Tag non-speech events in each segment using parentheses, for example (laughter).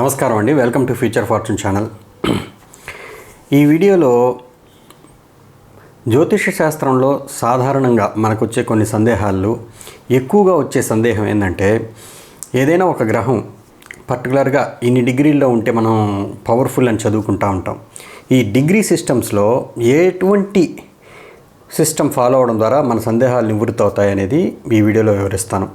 నమస్కారం అండి. Welcome to future fortune channel ఈ వీడియోలో జ్యోతిష శాస్త్రంలో సాధారణంగా మనకు వచ్చే కొన్ని సందేహాలు ఎక్కువగా వచ్చే సందేహం ఏంటంటే ఏదైనా ఒక గ్రహం పర్టికులర్గా ఇన్ని డిగ్రీల్లో ఉంటే మనం పవర్ఫుల్ అని చదువుకుంటా ఉంటాం. ఈ డిగ్రీ సిస్టమ్స్లో ఎటువంటి సిస్టమ్ ఫాలో అవడం ద్వారా మన సందేహాలు నివృత్తి అవుతాయి అనేది ఈ వీడియోలో వివరిస్తాను.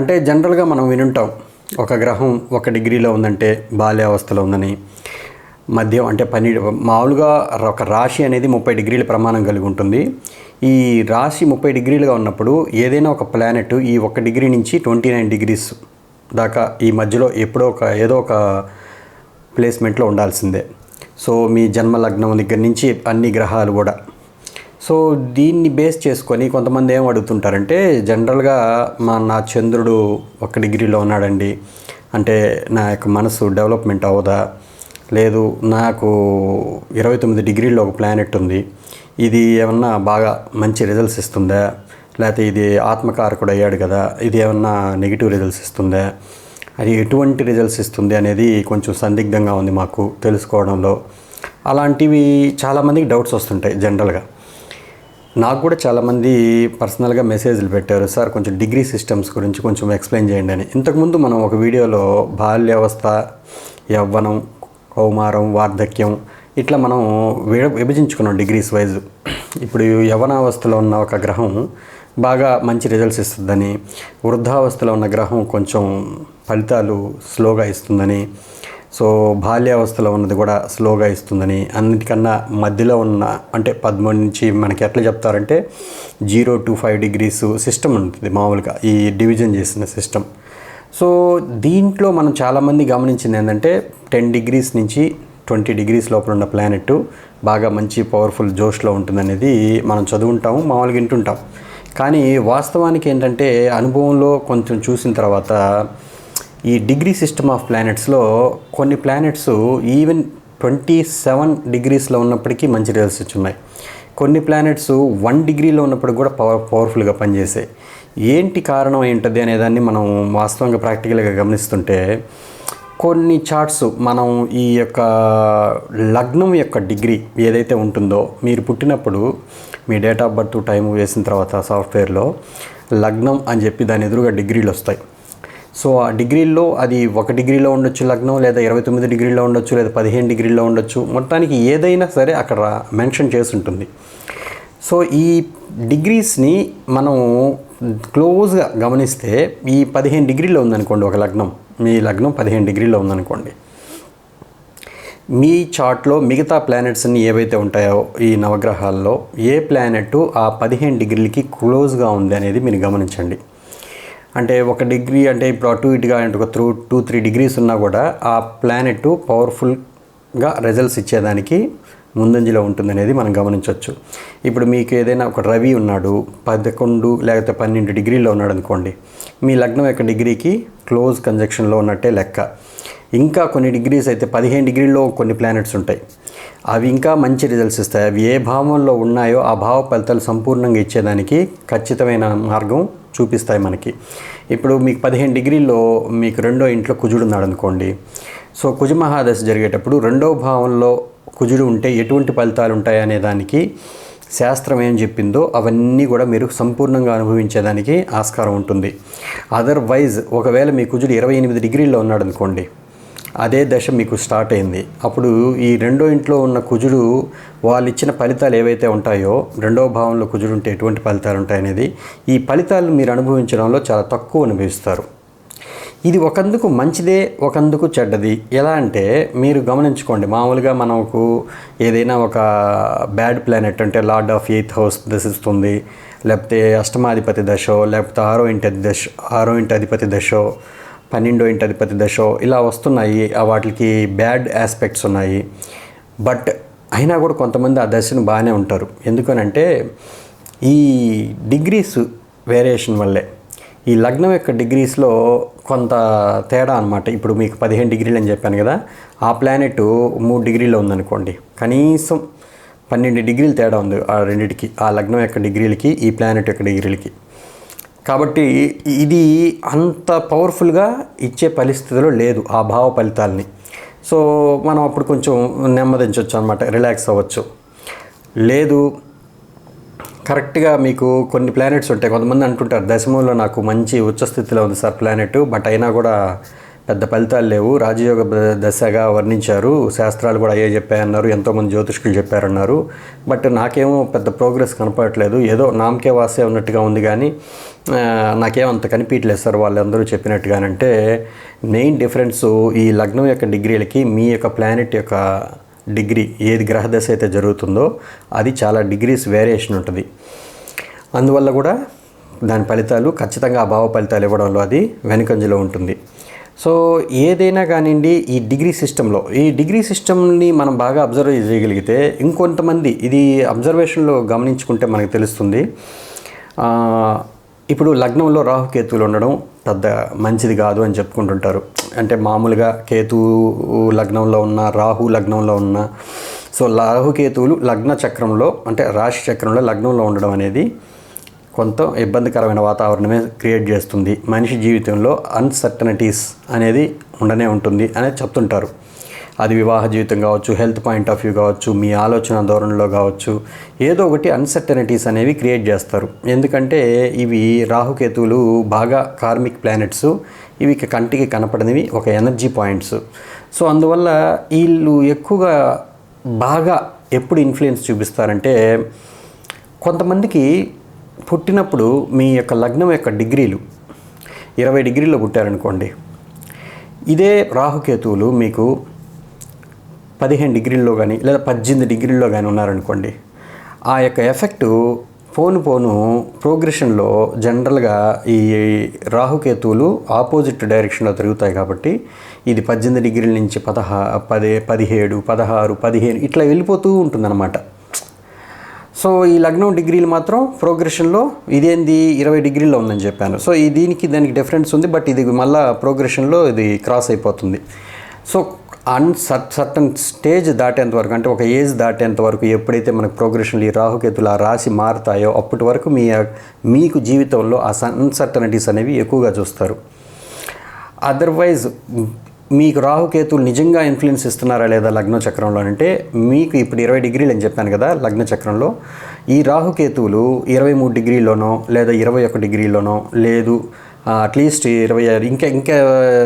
అంటే జనరల్గా మనం వినుంటాం ఒక గ్రహం ఒక డిగ్రీలో ఉందంటే బాల్యావస్థలో ఉందని మధ్యం అంటే పని మామూలుగా ఒక రాశి అనేది ముప్పై డిగ్రీల ప్రమాణం కలిగి ఉంటుంది. ఈ రాశి ముప్పై డిగ్రీలుగా ఉన్నప్పుడు ఏదైనా ఒక ప్లానెట్ ఈ ఒక డిగ్రీ నుంచి ట్వంటీ నైన్ డిగ్రీస్ దాకా ఈ మధ్యలో ఎప్పుడో ఒక ఏదో ఒక ప్లేస్మెంట్లో ఉండాల్సిందే. సో మీ జన్మ లగ్నం దగ్గర నుంచి అన్ని గ్రహాలు కూడా సో దీన్ని బేస్ చేసుకొని కొంతమంది ఏం అడుగుతుంటారంటే జనరల్గా మా నా చంద్రుడు ఒక డిగ్రీలో ఉన్నాడండి. అంటే నా యొక్క మనసు డెవలప్మెంట్ అవ్వదా లేదు నాకు ఇరవై తొమ్మిది డిగ్రీలో ఒక ప్లానెట్ ఉంది. ఇది ఏమన్నా బాగా మంచి రిజల్ట్స్ ఇస్తుందా? లేకపోతే ఇది ఆత్మకారకుడు అయ్యాడు కదా ఇది ఏమన్నా నెగిటివ్ రిజల్ట్స్ ఇస్తుందా? అది ఎటువంటి రిజల్ట్స్ ఇస్తుంది అనేది కొంచెం సందిగ్ధంగా ఉంది మాకు తెలుసుకోవడంలో. అలాంటివి చాలామందికి డౌట్స్ వస్తుంటాయి జనరల్గా. నాకు కూడా చాలామంది పర్సనల్గా మెసేజ్లు పెట్టారు. సార్ కొంచెం డిగ్రీ సిస్టమ్స్ గురించి కొంచెం ఎక్స్ప్లెయిన్ చేయండి అని. ఇంతకుముందు మనం ఒక వీడియోలో బాల్యావస్థ యవ్వనం కౌమారం వార్ధక్యం ఇట్లా మనం విడ విభజించుకున్నాం డిగ్రీస్ వైజ్ ఇప్పుడు యవనావస్థలో ఉన్న ఒక గ్రహం బాగా మంచి రిజల్ట్స్ ఇస్తుందని వృద్ధావస్థలో ఉన్న గ్రహం కొంచెం ఫలితాలు స్లోగా ఇస్తుందని సో బాల్యావస్థలో ఉన్నది కూడా స్లోగా ఇస్తుందని అన్నిటికన్నా మధ్యలో ఉన్న అంటే పదమూడు నుంచి మనకి ఎట్లా చెప్తారంటే zero to five degrees system ఉంటుంది మామూలుగా ఈ డివిజన్ చేసిన సిస్టమ్. సో దీంట్లో మనం చాలామంది గమనించింది ఏంటంటే టెన్ డిగ్రీస్ నుంచి ట్వంటీ డిగ్రీస్ లోపల ఉన్న ప్లానెట్ బాగా మంచి పవర్ఫుల్ జోష్లో ఉంటుందనేది మనం చదువుంటాము మామూలుగా వింటుంటాం. కానీ వాస్తవానికి ఏంటంటే అనుభవంలో కొంచెం చూసిన తర్వాత ఈ డిగ్రీ సిస్టమ్ ఆఫ్ ప్లానెట్స్లో కొన్ని ప్లానెట్స్ ఈవెన్ ట్వంటీ సెవెన్ డిగ్రీస్లో ఉన్నప్పటికీ మంచి రిజల్ట్స్ వచ్చున్నాయి. కొన్ని ప్లానెట్స్ వన్ డిగ్రీలో ఉన్నప్పుడు కూడా పవర్ పవర్ఫుల్గా పనిచేసాయి. ఏంటి కారణం ఏంటది అనేదాన్ని మనం వాస్తవంగా ప్రాక్టికల్గా గమనిస్తుంటే కొన్ని చార్ట్స్ మనం ఈ యొక్క లగ్నం యొక్క డిగ్రీ ఏదైతే ఉంటుందో మీరు పుట్టినప్పుడు మీ డేట్ ఆఫ్ బర్త్ టైం వేసిన తర్వాత సాఫ్ట్వేర్లో లగ్నం అని చెప్పి దాని ఎదురుగా డిగ్రీలు వస్తాయి. సో ఆ డిగ్రీల్లో అది ఒక డిగ్రీలో ఉండొచ్చు లగ్నం లేదా ఇరవై తొమ్మిది డిగ్రీలో ఉండొచ్చు లేదా పదిహేను డిగ్రీలో ఉండొచ్చు. మొత్తానికి ఏదైనా సరే అక్కడ మెన్షన్ చేసి ఉంటుంది సో ఈ డిగ్రీస్ని మనం క్లోజ్గా గమనిస్తే ఈ పదిహేను డిగ్రీలో ఉందనుకోండి ఒక లగ్నం. మీ లగ్నం పదిహేను డిగ్రీలో ఉందనుకోండి. మీ చార్ట్లో మిగతా ప్లానెట్స్ అన్ని ఏవైతే ఉంటాయో ఈ నవగ్రహాల్లో ఏ ప్లానెట్ ఆ పదిహేను డిగ్రీలకి క్లోజ్గా ఉంది అనేది మీరు గమనించండి. అంటే ఒక డిగ్రీ అంటే ఇప్పుడు అటు ఇటుగా అంటే ఒక త్రూ టూ త్రీ డిగ్రీస్ ఉన్నా కూడా ఆ ప్లానెట్ పవర్ఫుల్గా రిజల్ట్స్ ఇచ్చేదానికి ముందంజలో ఉంటుందనేది మనం గమనించవచ్చు ఇప్పుడు మీకు ఏదైనా ఒక రవి ఉన్నాడు పదకొండు లేకపోతే పన్నెండు డిగ్రీలో ఉన్నాడు అనుకోండి మీ లగ్నం యొక్క డిగ్రీకి క్లోజ్ కంజక్షన్లో ఉన్నట్టే లెక్క. ఇంకా కొన్ని డిగ్రీస్ అయితే పదిహేను డిగ్రీల్లో కొన్ని ప్లానెట్స్ ఉంటాయి. అవి ఇంకా మంచి రిజల్ట్స్ ఇస్తాయి. అవి ఏ భావంలో ఉన్నాయో ఆ భావ ఫలితాలు సంపూర్ణంగా ఇచ్చేదానికి ఖచ్చితమైన మార్గం చూపిస్తాయి మనకి. ఇప్పుడు మీకు పదిహేను డిగ్రీల్లో మీకు రెండో ఇంట్లో కుజుడు ఉన్నాడు అనుకోండి. సో కుజ మహాదశ జరిగేటప్పుడు రెండో భావంలో కుజుడు ఉంటే ఎటువంటి ఫలితాలు ఉంటాయి అనే దానికి శాస్త్రం ఏం చెప్పిందో అవన్నీ కూడా మీరు సంపూర్ణంగా అనుభవించేదానికి ఆస్కారం ఉంటుంది. అదర్వైజ్ ఒకవేళ మీ కుజుడు ఇరవై ఎనిమిది డిగ్రీల్లో ఉన్నాడు అనుకోండి అదే దశ మీకు స్టార్ట్ అయింది. అప్పుడు ఈ రెండో ఇంట్లో ఉన్న కుజుడు వాళ్ళు ఇచ్చిన ఫలితాలు ఏవైతే ఉంటాయో రెండో భావంలో కుజుడు ఉంటే ఎటువంటి ఫలితాలు ఉంటాయనేది ఈ ఫలితాలు మీరు అనుభవించడంలో చాలా తక్కువ అనుభవిస్తారు. ఇది ఒకందుకు మంచిదే ఒకందుకు చెడ్డది. ఎలా అంటే మీరు గమనించుకోండి మామూలుగా మనకు ఏదైనా ఒక బ్యాడ్ ప్లానెట్ అంటే లార్డ్ ఆఫ్ ఎయిత్ హౌస్ దశిస్తుంది లేకపోతే అష్టమాధిపతి దశో లేకపోతే ఆరో ఇంటి దశ ఆరో ఇంటి అధిపతి దశో పన్నెండో ఇంటి అధిపతి దశో ఇలా వస్తున్నాయి వాటికి బ్యాడ్ ఆస్పెక్ట్స్ ఉన్నాయి. బట్ అయినా కూడా కొంతమంది ఆ దశను బాగానే ఉంటారు. ఎందుకనంటే ఈ డిగ్రీస్ వేరియేషన్ వల్లే. ఈ లగ్నం యొక్క డిగ్రీస్లో కొంత తేడా అనమాట ఇప్పుడు మీకు పదిహేను డిగ్రీలు అని చెప్పాను కదా ఆ ప్లానెట్ మూడు డిగ్రీలో ఉందనుకోండి. కనీసం పన్నెండు డిగ్రీలు తేడా ఉంది ఆ రెండింటికి ఆ లగ్నం యొక్క డిగ్రీలకి ఈ ప్లానెట్ యొక్క డిగ్రీలకి. కాబట్టి ఇది అంత పవర్ఫుల్గా ఇచ్చే పరిస్థితిలో లేదు ఆ భావ ఫలితాలని. సో మనం అప్పుడు కొంచెం నెమ్మదించవచ్చు అనమాట రిలాక్స్ అవ్వచ్చు. లేదు కరెక్ట్గా మీకు కొన్ని ప్లానెట్స్ ఉంటాయి. కొంతమంది అంటుంటారు దశమంలో నాకు మంచి ఉచ్చస్థితిలో ఉంది సార్ ప్లానెట్ బట్ అయినా కూడా పెద్ద ఫలితాలు లేవు. రాజయోగ దశగా వర్ణించారు. శాస్త్రాలు కూడా అయ్యే చెప్పాయన్నారు. ఎంతోమంది జ్యోతిష్కులు చెప్పారన్నారు. బట్ నాకేమో పెద్ద ప్రోగ్రెస్ కనపడట్లేదు. ఏదో నామకే వాసే ఉన్నట్టుగా ఉంది కానీ నాకేమంత అంత కనిపించలేదు సార్ వాళ్ళందరూ చెప్పినట్టుగానంటే మెయిన్ డిఫరెన్స్ ఈ లగ్నం యొక్క డిగ్రీలకి మీ యొక్క ప్లానెట్ యొక్క డిగ్రీ ఏది గ్రహదశ అయితే జరుగుతుందో అది చాలా డిగ్రీస్ వేరియేషన్ ఉంటుంది. అందువల్ల కూడా దాని ఫలితాలు ఖచ్చితంగా ఆ భావ ఫలితాలు ఇవ్వడంలో అది వెనుకంజలో ఉంటుంది. సో ఏదైనా కానివ్వండి ఈ డిగ్రీ సిస్టంలో ఈ డిగ్రీ సిస్టమ్ని మనం బాగా అబ్జర్వ్ చేయగలిగితే ఇంకొంతమంది ఇది అబ్జర్వేషన్లో గమనించుకుంటే మనకు తెలుస్తుంది. ఇప్పుడు లగ్నంలో రాహుకేతువులు ఉండడం పెద్ద మంచిది కాదు అని చెప్పుకుంటుంటారు. అంటే మామూలుగా కేతు లగ్నంలో ఉన్న రాహు లగ్నంలో ఉన్న సో రాహుకేతువులు లగ్న చక్రంలో అంటే రాశి చక్రంలో లగ్నంలో ఉండడం అనేది కొంత ఇబ్బందికరమైన వాతావరణమే క్రియేట్ చేస్తుంది. మనిషి జీవితంలో అన్సర్టనిటీస్ అనేది ఉండనే ఉంటుంది అనేది చెప్తుంటారు. అది వివాహ జీవితం కావచ్చు హెల్త్ పాయింట్ ఆఫ్ వ్యూ కావచ్చు మీ ఆలోచన ధోరణిలో కావచ్చు ఏదో ఒకటి అన్సర్టనిటీస్ అనేవి క్రియేట్ చేస్తారు. ఎందుకంటే ఇవి రాహుకేతువులు బాగా కార్మిక్ ప్లానెట్స్ ఇవి కంటికి కనపడనివి ఒక ఎనర్జీ పాయింట్స్ సో అందువల్ల వీళ్ళు ఎక్కువగా బాగా ఎప్పుడు ఇన్ఫ్లుయెన్స్ చూపిస్తారంటే కొంతమందికి పుట్టినప్పుడు మీ యొక్క లగ్నం యొక్క డిగ్రీలు ఇరవై డిగ్రీలో పుట్టారనుకోండి. ఇదే రాహుకేతువులు మీకు పదిహేను డిగ్రీల్లో కానీ లేదా పద్దెనిమిది డిగ్రీల్లో కానీ ఉన్నారనుకోండి. ఆ యొక్క ఎఫెక్టు పోను పోను ప్రోగ్రెషన్లో జనరల్గా ఈ రాహుకేతువులు ఆపోజిట్ డైరెక్షన్లో తిరుగుతాయి కాబట్టి ఇది పద్దెనిమిది డిగ్రీల నుంచి పదహా పదే పదిహేడు పదహారు పదిహేను ఇట్లా వెళ్ళిపోతూ ఉంటుందన్నమాట. సో ఈ లగ్నం డిగ్రీలు మాత్రం ప్రోగ్రెషన్లో ఇదేంది ఇరవై డిగ్రీలో ఉందని చెప్పాను. సో ఈ దీనికి దానికి డిఫరెన్స్ ఉంది బట్ ఇది మళ్ళా ప్రోగ్రెషన్లో ఇది క్రాస్ అయిపోతుంది. So un cer certain stage దాటేంత వరకు అంటే ఒక ఏజ్ దాటేంత వరకు ఎప్పుడైతే మనకు ప్రోగ్రెషన్లు ఈ రాహుకేతులు ఆ రాశి మారుతాయో అప్పటి వరకు మీ మీకు జీవితంలో ఆ అన్సర్టనిటీస్ అనేవి ఎక్కువగా చూస్తారు. అదర్వైజ్ మీకు రాహుకేతులు నిజంగా ఇన్ఫ్లుయెన్స్ ఇస్తున్నారా లేదా లగ్న చక్రంలో అంటే మీకు ఇప్పుడు ఇరవై డిగ్రీలు అని చెప్పాను కదా లగ్న చక్రంలో ఈ రాహుకేతువులు ఇరవై మూడు డిగ్రీలోనో లేదా ఇరవై ఒక డిగ్రీలోనో లేదు అట్లీస్ట్ ఇరవై ఆరు ఇంకా ఇంకా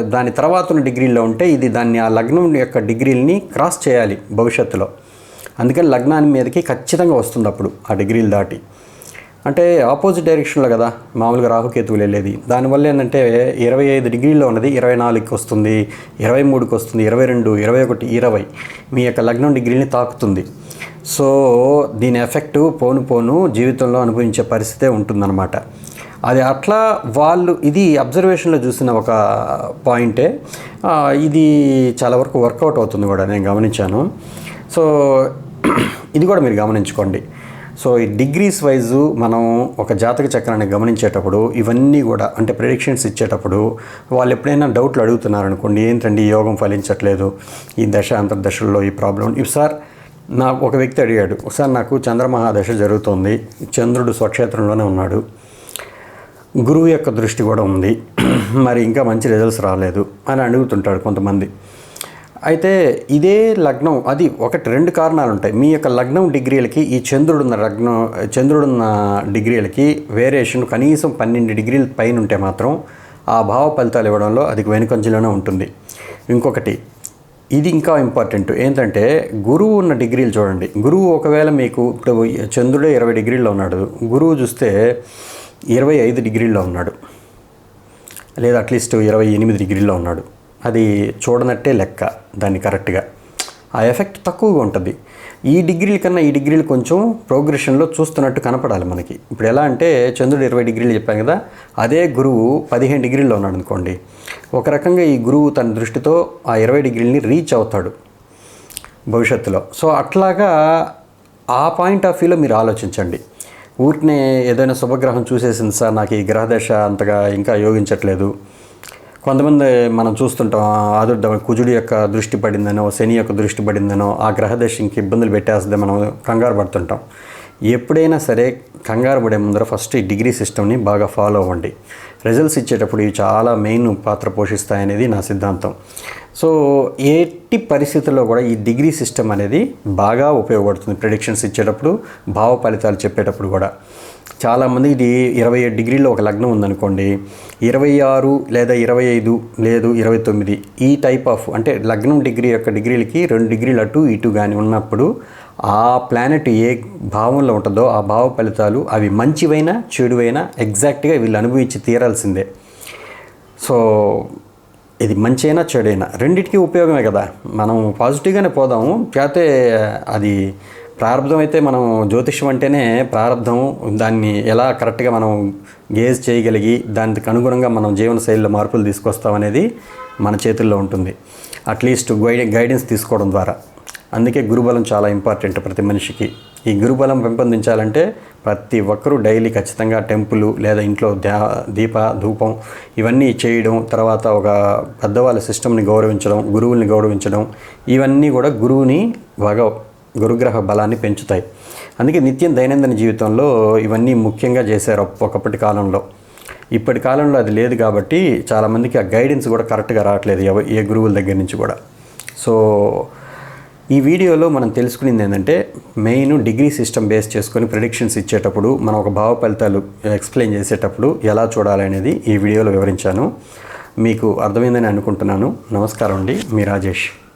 దాని తర్వాత ఉన్న డిగ్రీల్లో ఉంటే ఇది దాన్ని ఆ లగ్నం యొక్క డిగ్రీలని క్రాస్ చేయాలి భవిష్యత్తులో. అందుకని లగ్నాన్ని మీదకి ఖచ్చితంగా వస్తుంది అప్పుడు ఆ డిగ్రీలు దాటి. అంటే ఆపోజిట్ డైరెక్షన్లో కదా మామూలుగా రాహుకేతువులు వెళ్ళేది. దానివల్ల ఏంటంటే ఇరవై ఐదు డిగ్రీలో ఉన్నది ఇరవై నాలుగుకి వస్తుంది ఇరవై మూడుకి వస్తుంది ఇరవై రెండు ఇరవై ఒకటి ఇరవై మీ యొక్క లగ్నం డిగ్రీని తాకుతుంది. సో దీని ఎఫెక్ట్ పోను పోను జీవితంలో అనుభవించే పరిస్థితే ఉంటుందన్నమాట. అది అట్లా వాళ్ళు ఇది అబ్జర్వేషన్లో చూసిన ఒక పాయింటే ఇది చాలా వరకు వర్కౌట్ అవుతుంది కూడా నేను గమనించాను. సో ఇది కూడా మీరు గమనించుకోండి. సో ఈ డిగ్రీస్ వైజు మనం ఒక జాతక చక్రాన్ని గమనించేటప్పుడు ఇవన్నీ కూడా అంటే ప్రిడిక్షన్స్ ఇచ్చేటప్పుడు వాళ్ళు ఎప్పుడైనా డౌట్లు అడుగుతున్నారనుకోండి ఏంటండి యోగం ఫలించట్లేదు ఈ దశ అంతర్దశల్లో ఈ ప్రాబ్లం ఇవి. సార్ నా ఒక వ్యక్తి అడిగాడు ఒకసారి నాకు చంద్రమహాదశ జరుగుతోంది చంద్రుడు స్వక్షేత్రంలోనే ఉన్నాడు గురువు యొక్క దృష్టి కూడా ఉంది (clears throat) మరి ఇంకా మంచి రిజల్ట్స్ రాలేదు అని అడుగుతుంటాడు కొంతమంది. అయితే ఇదే లగ్నం అది ఒకటి రెండు కారణాలు ఉంటాయి మీ యొక్క లగ్నం డిగ్రీలకి ఈ చంద్రుడున్న లగ్నం చంద్రుడున్న డిగ్రీలకి వేరియేషన్ కనీసం పన్నెండు డిగ్రీల పైన ఉంటే మాత్రం ఆ భావ ఫలితాలు ఇవ్వడంలో అది వెనుకంజలోనే ఉంటుంది. ఇంకొకటి ఇది ఇంకా ఇంపార్టెంట్. ఏంటంటే గురువు ఉన్న డిగ్రీలు చూడండి. గురువు ఒకవేళ మీకు ఇప్పుడు చంద్రుడే ఇరవై డిగ్రీల్లో ఉన్నాడు. గురువు చూస్తే ఇరవై ఐదు డిగ్రీల్లో ఉన్నాడు. లేదా అట్లీస్ట్ ఇరవై ఎనిమిది డిగ్రీల్లో ఉన్నాడు. అది చూడనట్టే లెక్క. దాన్ని కరెక్ట్గా. ఆ ఎఫెక్ట్ తక్కువగా ఉంటుంది. ఈ డిగ్రీల కన్నా ఈ డిగ్రీలు కొంచెం ప్రోగ్రెషన్లో చూస్తున్నట్టు కనపడాలి మనకి. ఇప్పుడు ఎలా అంటే చంద్రుడు ఇరవై డిగ్రీలు చెప్పాను కదా అదే గురువు పదిహేను డిగ్రీల్లో ఉన్నాడు అనుకోండి. ఒక రకంగా ఈ గురువు తన దృష్టితో ఆ ఇరవై డిగ్రీలని రీచ్ అవుతాడు భవిష్యత్తులో. సో అట్లాగా ఆ పాయింట్ ఆఫ్ వ్యూలో మీరు ఆలోచించండి. ఊరికనే ఏదైనా శుభగ్రహం చూసేసింది సార్ నాకు ఈ గ్రహదశ అంతగా ఇంకా యోగించట్లేదు. కొంతమంది మనం చూస్తుంటాం ఆదుర్ద కుజుడి యొక్క దృష్టి పడిందనో శని యొక్క దృష్టి పడిందనో ఆ గ్రహదశ ఇంక ఇబ్బందులు పెట్టేస్తే మనం కంగారు పడుతుంటాం. ఎప్పుడైనా సరే కంగారు పడే ముందర ఫస్ట్ ఈ డిగ్రీ సిస్టమ్ని బాగా ఫాలో అవ్వండి. రిజల్ట్స్ ఇచ్చేటప్పుడు ఇవి చాలా మెయిన్ పాత్ర పోషిస్తాయనేది నా సిద్ధాంతం. సో ఎట్టి పరిస్థితుల్లో కూడా ఈ డిగ్రీ సిస్టమ్ అనేది బాగా ఉపయోగపడుతుంది. ప్రిడిక్షన్స్ ఇచ్చేటప్పుడు భావ ఫలితాలు చెప్పేటప్పుడు కూడా. చాలామంది ఇది ఇరవై ఏడు డిగ్రీలో ఒక లగ్నం ఉందనుకోండి ఇరవై ఆరు లేదా ఇరవై ఐదు లేదు ఇరవై తొమ్మిది ఈ టైప్ ఆఫ్ అంటే లగ్నం డిగ్రీ యొక్క డిగ్రీలకి రెండు డిగ్రీలు అటు ఇటు కానీ ఉన్నప్పుడు ఆ ప్లానెట్ ఏ భావంలో ఉంటుందో ఆ భావ ఫలితాలు అవి మంచివైనా చెడువైనా ఎగ్జాక్ట్గా వీళ్ళు అనుభవించి తీరాల్సిందే. సో ఇది మంచైనా చెడైనా రెండిటికి ఉపయోగమే కదా. మనం పాజిటివ్గానే పోదాము కాకపోతే అది ప్రారంధం అయితే మనం జ్యోతిష్యం అంటేనే ప్రారంధం దాన్ని ఎలా కరెక్ట్గా మనం గేజ్ చేయగలిగి దానికి అనుగుణంగా మనం జీవన శైలిలో మార్పులు తీసుకొస్తామనేది మన చేతుల్లో ఉంటుంది. అట్లీస్ట్ గైడ్ గైడెన్స్ తీసుకోవడం ద్వారా. అందుకే గురుబలం చాలా ఇంపార్టెంట్ ప్రతి మనిషికి. ఈ గురుబలం పెంపొందించాలంటే ప్రతి ఒక్కరూ డైలీ ఖచ్చితంగా టెంపుల్ లేదా ఇంట్లో ద్యా దీప ధూపం ఇవన్నీ చేయడం తర్వాత ఒక పెద్దవాళ్ళ సిస్టమ్ని గౌరవించడం గురువుల్ని గౌరవించడం ఇవన్నీ కూడా గురువుని బాగా గురుగ్రహ బలాన్ని పెంచుతాయి. అందుకే నిత్యం దైనందిన జీవితంలో ఇవన్నీ ముఖ్యంగా చేశారు ఒకప్పటి కాలంలో. ఇప్పటి కాలంలో అది లేదు కాబట్టి చాలామందికి ఆ గైడెన్స్ కూడా కరెక్ట్గా రావట్లేదు ఎవ ఏ గురువుల దగ్గర నుంచి కూడా. సో ఈ వీడియోలో మనం తెలుసుకునేది ఏంటంటే మెయిన్ డిగ్రీ సిస్టమ్ బేస్ చేసుకొని ప్రిడిక్షన్స్ ఇచ్చేటప్పుడు మనం ఒక భావ ఫలితాలు ఎక్స్ప్లెయిన్ చేసేటప్పుడు ఎలా చూడాలనేది ఈ వీడియోలో వివరించాను. మీకు అర్థమైందని అనుకుంటున్నాను. నమస్కారం అండి. మీ రాజేష్.